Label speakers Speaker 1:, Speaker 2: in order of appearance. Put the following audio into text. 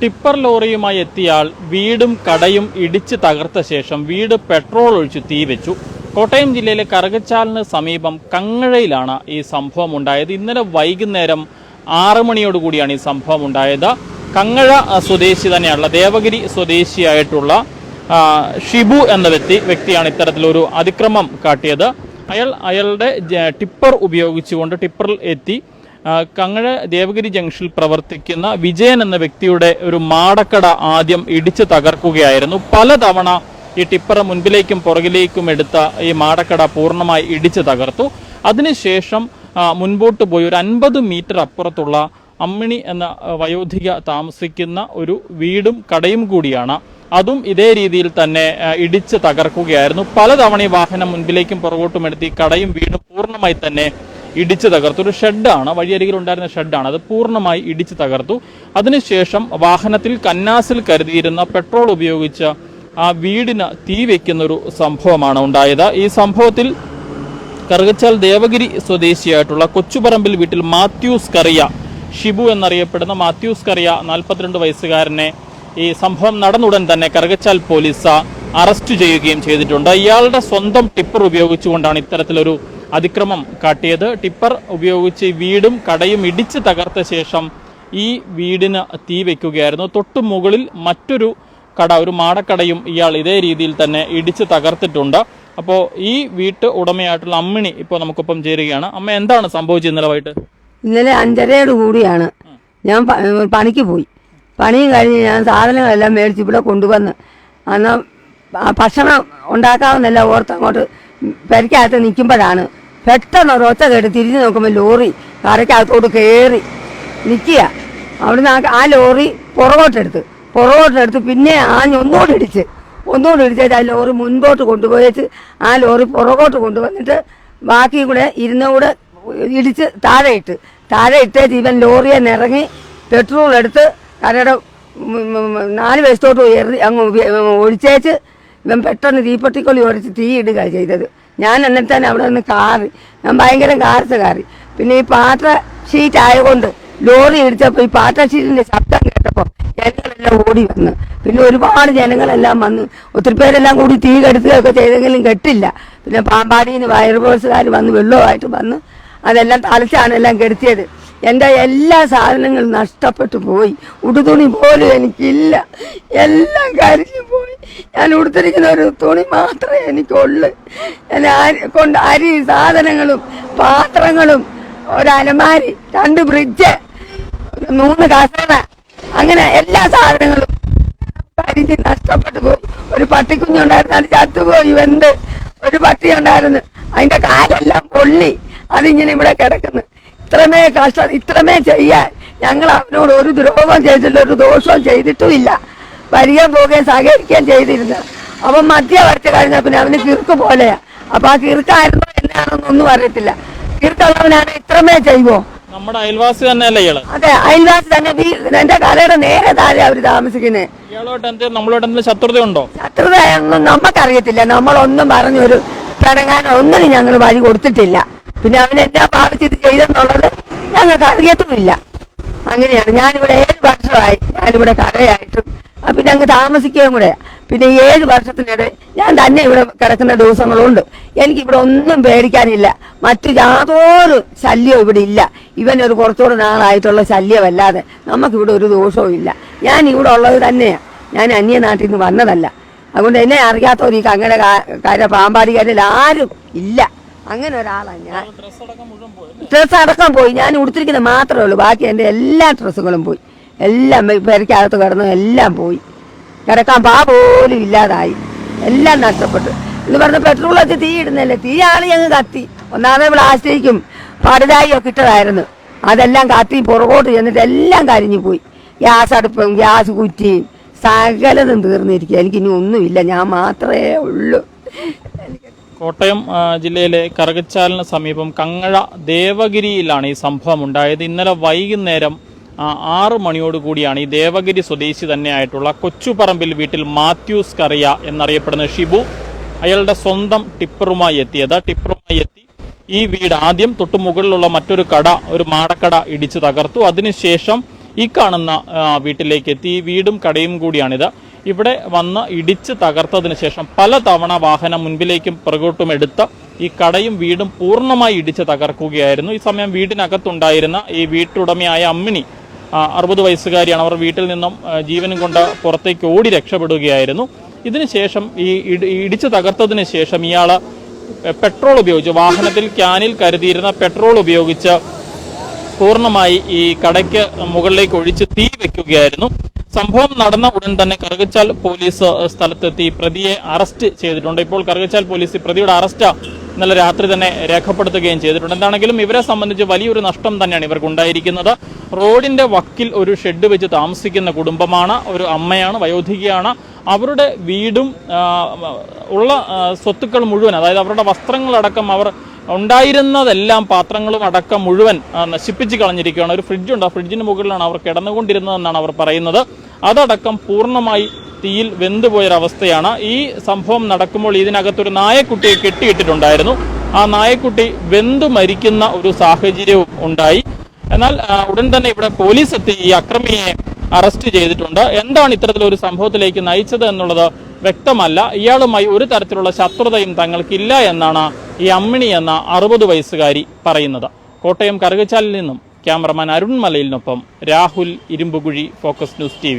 Speaker 1: Tipper ലോറിയുമായി എത്തിയാൾ വീടും കടയും ഇടിച്ച് തകർത്ത ശേഷം വീട് പെട്രോൾ ഒഴിച്ച് തീവെച്ചു കോട്ടയം ജില്ലയിലെ കറുകച്ചാലിന് സമീപം കങ്ങഴയിലാണ് ഈ സംഭവം ഉണ്ടായത്. ഇന്നലെ വൈകുന്നേരം ആറ് മണിയോടുകൂടിയാണ് ഈ സംഭവം ഉണ്ടായത്. കങ്ങഴ സ്വദേശി തന്നെയുള്ള ദേവഗിരി സ്വദേശിയായിട്ടുള്ള ഷിബു എന്ന വ്യക്തി വ്യക്തിയാണ് ഇത്തരത്തിലൊരു അതിക്രമം കാട്ടിയത്. അയാൾ അയാളുടെ ടിപ്പർ ഉപയോഗിച്ചുകൊണ്ട് ടിപ്പറിൽ എത്തി. കങ്ങഴ ദേവഗിരി ജംഗ്ഷനിൽ പ്രവർത്തിക്കുന്ന വിജയൻ എന്ന വ്യക്തിയുടെ ഒരു മാടക്കട ആദ്യം ഇടിച്ചു തകർക്കുകയായിരുന്നു. പലതവണ ഈ ടിപ്പറ മുൻപിലേക്കും പുറകിലേക്കും എടുത്ത ഈ മാടക്കട പൂർണമായി ഇടിച്ചു തകർത്തു. അതിനുശേഷം മുൻപോട്ട് പോയി ഒരു അൻപത് മീറ്റർ അപ്പുറത്തുള്ള അമ്മിണി എന്ന വയോധിക താമസിക്കുന്ന ഒരു വീടും കടയും കൂടിയാണ്. അതും ഇതേ രീതിയിൽ തന്നെ ഇടിച്ചു തകർക്കുകയായിരുന്നു. പലതവണ ഈ വാഹനം മുൻപിലേക്കും പുറകോട്ടും എടുത്ത് കടയും വീടും പൂർണമായി തന്നെ ഇടിച്ചു തകർത്തു. ഒരു ഷെഡാണ് വഴിയരികിൽ ഉണ്ടായിരുന്ന ഷെഡാണ്. അത് പൂർണമായി ഇടിച്ചു തകർത്തു. അതിനുശേഷം വാഹനത്തിൽ കന്നാസിൽ കരുതിയിരുന്ന പെട്രോൾ ഉപയോഗിച്ച ആ വീടിന് തീ വയ്ക്കുന്നൊരു സംഭവമാണ് ഉണ്ടായത്. ഈ സംഭവത്തിൽ കറുകച്ചാൽ ദേവഗിരി സ്വദേശിയായിട്ടുള്ള കൊച്ചുപറമ്പിൽ വീട്ടിൽ മാത്യൂസ് കറിയ ഷിബു എന്നറിയപ്പെടുന്ന മാത്യൂസ് കറിയ നാൽപ്പത്തിരണ്ട് വയസ്സുകാരനെ ഈ സംഭവം നടന്നുടൻ തന്നെ കറുകച്ചാൽ പോലീസ് അറസ്റ്റ് ചെയ്യുകയും ചെയ്തിട്ടുണ്ട്. ഇയാളുടെ സ്വന്തം ടിപ്പർ ഉപയോഗിച്ചുകൊണ്ടാണ് ഇത്തരത്തിലൊരു അതിക്രമം കാട്ടിയത്. ടിപ്പർ ഉപയോഗിച്ച് വീടും കടയും ഇടിച്ച് തകർത്ത ശേഷം ഈ വീടിന് തീ വയ്ക്കുകയായിരുന്നു തൊട്ടു മുകളിൽ മറ്റൊരു കട ഒരു മാടക്കടയും ഇയാൾ ഇതേ രീതിയിൽ തന്നെ ഇടിച്ച് തകർത്തിട്ടുണ്ട്. അപ്പോൾ ഈ വീട്ട് ഉടമയായിട്ടുള്ള അമ്മിണി ഇപ്പോൾ നമുക്കൊപ്പം ചേരുകയാണ്. അമ്മ എന്താണ് സംഭവിച്ചത് ഇന്നലെ വൈകിട്ട്?
Speaker 2: ഇന്നലെ അഞ്ചരയോട് കൂടിയാണ്. ഞാൻ പണിക്ക് പോയി. പണിയും കഴിഞ്ഞ് ഞാൻ സാധനങ്ങളെല്ലാം മേടിച്ച് ഇവിടെ കൊണ്ടുവന്ന് അന്ന് ഭക്ഷണം ഉണ്ടാക്കാമെന്നല്ല ഓർത്ത് അങ്ങോട്ട് പെരക്കകത്ത് നിൽക്കുമ്പോഴാണ്. പെട്ടെന്ന് ഒരു ഒച്ച കേട്ട് തിരിഞ്ഞു നോക്കുമ്പോൾ ലോറി കരയ്ക്കകത്തോട്ട് കയറി നിൽക്കുക അവിടുന്ന് ആ- ആ ലോറി പുറകോട്ടെടുത്ത്. പുറകോട്ടെടുത്ത് പിന്നെ ആഞ്ഞ് ഒന്നുകൂടി ഇടിച്ച്. ഒന്നുകൂടി ഇടിച്ചിട്ട് ആ ലോറി മുൻപോട്ട് കൊണ്ടുപോയിട്ട് ആ ലോറി പുറകോട്ട് കൊണ്ടുവന്നിട്ട് ബാക്കി കൂടെ ഇരുന്ന കൂടെ ഇടിച്ച് താഴെ ഇട്ട് താഴെ ഇട്ടേച്ച് ഇവൻ ലോറിയെ നിറങ്ങി പെട്രോൾ എടുത്ത് കരയുടെ നാല് വശത്തോട്ട് എറി അങ്ങ് ഒഴിച്ചേച്ച് ഇവൻ പെട്ടെന്ന് തീപ്പെട്ടിക്കൊള്ളി ഒഴിച്ച് തീ ഇടുക ചെയ്തത്. ഞാൻ എന്നിട്ട് തന്നെ അവിടെ നിന്ന് കാറി. ഞാൻ ഭയങ്കര കാറിച്ച് കാറി. പിന്നെ ഈ പാട്ട ഷീറ്റ് ആയതുകൊണ്ട് ലോറി ഇടിച്ചപ്പോൾ ഈ പാട്ട ഷീറ്റിന്റെ ശബ്ദം കേട്ടപ്പോൾ ജനങ്ങളെല്ലാം ഓടി വന്ന്. പിന്നെ ഒരുപാട് ജനങ്ങളെല്ലാം വന്ന്. ഒത്തിരി പേരെല്ലാം കൂടി തീ കെടുത്തുകയൊക്കെ ചെയ്തെങ്കിലും കെട്ടില്ല. പിന്നെ പാമ്പാടിയിൽ നിന്ന് ഫയർഫോഴ്സുകാർ വന്ന് വെള്ളവുമായിട്ട് വന്ന് അതെല്ലാം തലച്ചാണ് എല്ലാം കെടുത്തിയത്. എന്റെ എല്ലാ സാധനങ്ങളും നഷ്ടപ്പെട്ടു പോയി. ഉടുതുണി പോലും എനിക്കില്ല. എല്ലാം കരിഞ്ഞു പോയി. ഞാൻ ഉടുത്തിരിക്കുന്ന ഒരു തുണി മാത്രമേ എനിക്കുള്ളൂ. ഞാൻ കൊണ്ട് അരി സാധനങ്ങളും പാത്രങ്ങളും ഒരലമാരി രണ്ട് ഫ്രിഡ്ജ് മൂന്ന് കസേര അങ്ങനെ എല്ലാ സാധനങ്ങളും കരിഞ്ഞ് നഷ്ടപ്പെട്ടു പോയി. ഒരു പട്ടിക്കുഞ്ഞുണ്ടായിരുന്നു അത് ചത്തുപോയി. വെന്ത് ഒരു പട്ടി ഉണ്ടായിരുന്നു. അതിന്റെ കാലെല്ലാം പൊള്ളി. അതിങ്ങനെ ഇവിടെ കിടക്കുന്നു. ഇത്രമേ കഷ്ടം ഇത്രമേ ചെയ്യാൻ. ഞങ്ങൾ അവനോട് ഒരു ദ്രോഹം ചെയ്തിട്ടില്ല ഒരു ദോഷവും ചെയ്തിട്ടുമില്ല. വരികയും പോവുകയും സഹകരിക്കുകയും ചെയ്തിരുന്ന. അവൻ മദ്യ വരച്ച് കഴിഞ്ഞാൽ പിന്നെ അവന് കീർക്ക് പോലെയാ. അപ്പൊ ആ കിറുക്കായിരുന്നോ എന്നാണെന്നൊന്നും അറിയത്തില്ല. കീർക്കുള്ളവനാണ് ഇത്രമേ ചെയ്യുമോ
Speaker 1: നമ്മുടെ അയൽവാസി തന്നെയല്ലേ ഇയാൾ?
Speaker 2: അതെ അയൽവാസി തന്നെ എന്റെ കലയുടെ നേരെ താഴെ അവർ താമസിക്കുന്നത്
Speaker 1: ഇയാളുമായിട്ട് എന്തെങ്കിലും നമ്മളോട് എന്തെങ്കിലും ശത്രുതയുണ്ടോ
Speaker 2: ശത്രുതയൊന്നും നമുക്കറിയത്തില്ല നമ്മളൊന്നും പറഞ്ഞൊരു പിണങ്ങാനോ ഒന്നിനും ഞങ്ങൾ വഴി കൊടുത്തിട്ടില്ല. പിന്നെ അവൻ എല്ലാ ഭാവിച്ചിട്ട് ചെയ്തെന്നുള്ളത് ഞങ്ങൾക്ക് അറിയത്തുമില്ല. അങ്ങനെയാണ്. ഞാനിവിടെ ഏഴ് വർഷമായി. ഞാനിവിടെ കടയായിട്ടും പിന്നെ അങ്ങ് താമസിക്കുകയും കൂടെ. പിന്നെ ഏഴ് വർഷത്തിനിടെ ഞാൻ തന്നെ ഇവിടെ കിടക്കുന്ന ദിവസങ്ങളുണ്ട്. എനിക്കിവിടെ ഒന്നും പേടിക്കാനില്ല. മറ്റു യാതൊരു ശല്യവും ഇവിടെ ഇല്ല. ഇവനൊരു കുറച്ചുകൂടെ നാളായിട്ടുള്ള ശല്യമല്ലാതെ നമുക്കിവിടെ ഒരു ദോഷവും ഇല്ല. ഞാൻ ഇവിടെ ഉള്ളത് തന്നെയാണ് ഞാൻ അന്യനാട്ടിൽ നിന്ന് വന്നതല്ല. അതുകൊണ്ട് എന്നെ അറിയാത്തവർ ഈ കങ്ങടെ കാര പാമ്പാടിക്കാരിൽ ആരും ഇല്ല. അങ്ങനെ ഒരാളാണ് ഞാൻ. ഡ്രസ്സ് അടക്കം പോയി ഞാൻ ഉടുത്തിരിക്കുന്നത് മാത്രമേ ഉള്ളൂ. ബാക്കി എന്റെ എല്ലാ ഡ്രസ്സുകളും പോയി. എല്ലാം പെരക്കകത്ത് കിടന്നു എല്ലാം പോയി. കിടക്കാൻ പാ പോലും ഇല്ലാതായി. എല്ലാം നഷ്ടപ്പെട്ടു. എന്ന് പറഞ്ഞ പെട്രോൾ വെച്ച് തീ ഇടുന്നല്ലേ തീ അങ്ങ് കത്തി. ഒന്നാമത് പ്ലാസ്റ്റിക്കും പടുതായി ഒക്കെ ഇട്ടതായിരുന്നു. അതെല്ലാം കത്തി പുറകോട്ട് ചെന്നിട്ട് എല്ലാം കരിഞ്ഞു പോയി. ഗ്യാസ് അടുപ്പും ഗ്യാസ് കുറ്റിയും സകലതും തീർന്നിരിക്കുക. എനിക്കിനി ഒന്നുമില്ല. ഞാൻ മാത്രമേ ഉള്ളൂ.
Speaker 1: കോട്ടയം ജില്ലയിലെ കറുകച്ചാലിന് സമീപം കങ്ങഴ ദേവഗിരിയിലാണ് ഈ സംഭവം ഉണ്ടായത്. ഇന്നലെ വൈകുന്നേരം ആറ് മണിയോടുകൂടിയാണ് ഈ ദേവഗിരി സ്വദേശി തന്നെയായിട്ടുള്ള കൊച്ചുപറമ്പിൽ വീട്ടിൽ മാത്യൂസ് കറിയ എന്നറിയപ്പെടുന്ന ഷിബു അയാളുടെ സ്വന്തം ടിപ്പറുമായി എത്തിയത്. ടിപ്പറുമായി എത്തി ഈ വീട് ആദ്യം തൊട്ടു മുകളിലുള്ള മറ്റൊരു കട ഒരു മാടക്കട ഇടിച്ചു തകർത്തു. അതിനുശേഷം ഈ കാണുന്ന വീട്ടിലേക്ക് എത്തി. ഈ വീടും കടയും കൂടിയാണിത്. ഇവിടെ വന്ന് ഇടിച്ച് തകർത്തതിന് ശേഷം പല തവണ വാഹനം മുൻപിലേക്കും പുറകോട്ടും എടുത്ത ഈ കടയും വീടും പൂർണമായി ഇടിച്ച് തകർക്കുകയായിരുന്നു. ഈ സമയം വീടിനകത്തുണ്ടായിരുന്ന ഈ വീട്ടുടമയായ അമ്മിണി അറുപത് വയസ്സുകാരിയാണ്. അവർ വീട്ടിൽ നിന്നും ജീവനും കൊണ്ട് പുറത്തേക്ക് ഓടി രക്ഷപ്പെടുകയായിരുന്നു. ഇതിനുശേഷം ഈ ഇടിച്ച് തകർത്തതിന് ശേഷം ഇയാൾ പെട്രോൾ ഉപയോഗിച്ച് വാഹനത്തിൽ ക്യാനിൽ കരുതിയിരുന്ന പെട്രോൾ ഉപയോഗിച്ച് പൂർണമായി ഈ കടയ്ക്ക് മുകളിലേക്ക് ഒഴിച്ച് തീ വെക്കുകയായിരുന്നു. സംഭവം നടന്ന ഉടൻ തന്നെ കറുകച്ചാൽ പോലീസ് സ്ഥലത്തെത്തി. പ്രതിയെ അറസ്റ്റ് ചെയ്തിട്ടുണ്ട്. ഇപ്പോൾ കറുകച്ചാൽ പോലീസ് പ്രതിയുടെ അറസ്റ്റ് ഇന്നലെ രാത്രി തന്നെ രേഖപ്പെടുത്തുകയും ചെയ്തിട്ടുണ്ട്. എന്താണെങ്കിലും ഇവരെ സംബന്ധിച്ച് വലിയൊരു നഷ്ടം തന്നെയാണ് ഇവർക്ക് ഉണ്ടായിരിക്കുന്നത് റോഡിന്റെ വക്കിൽ ഒരു ഷെഡ് വെച്ച് താമസിക്കുന്ന കുടുംബമാണ് ഒരു അമ്മയാണ് വയോധികയാണ്. അവരുടെ വീടും ഉള്ള സ്വത്തുക്കൾ മുഴുവൻ അതായത് അവരുടെ വസ്ത്രങ്ങളടക്കം അവർ ഉണ്ടായിരുന്നതെല്ലാം പാത്രങ്ങളും അടക്കം മുഴുവൻ നശിപ്പിച്ച് കളഞ്ഞിരിക്കുകയാണ്. ഒരു ഫ്രിഡ്ജുണ്ട് ആ ഫ്രിഡ്ജിന് മുകളിലാണ് അവർ കിടന്നുകൊണ്ടിരുന്നതെന്നാണ് അവർ പറയുന്നത്. അതടക്കം പൂർണമായി തീയിൽ വെന്തുപോയൊരവസ്ഥയാണ്. ഈ സംഭവം നടക്കുമ്പോൾ ഇതിനകത്തൊരു നായക്കുട്ടിയെ കെട്ടിയിട്ടിട്ടുണ്ടായിരുന്നു. ആ നായക്കുട്ടി വെന്തു മരിക്കുന്ന ഒരു സാഹചര്യവും ഉണ്ടായി. എന്നാൽ ഉടൻ തന്നെ ഇവിടെ പോലീസ് എത്തി ഈ അക്രമിയെ അറസ്റ്റ് ചെയ്തിട്ടുണ്ട്. എന്താണ് ഇത്തരത്തിലൊരു സംഭവത്തിലേക്ക് നയിച്ചത് എന്നുള്ളത് വ്യക്തമല്ല. ഇയാളുമായി ഒരു തരത്തിലുള്ള ശത്രുതയും തങ്ങൾക്കില്ല എന്നാണ് ഈ അമ്മിണി എന്ന അറുപത് വയസ്സുകാരി പറയുന്നത്. കോട്ടയം കറുകച്ചാലിൽ നിന്നും cameraman Arun മലയിലിനൊപ്പം Rahul Irumbukuzhi focus news T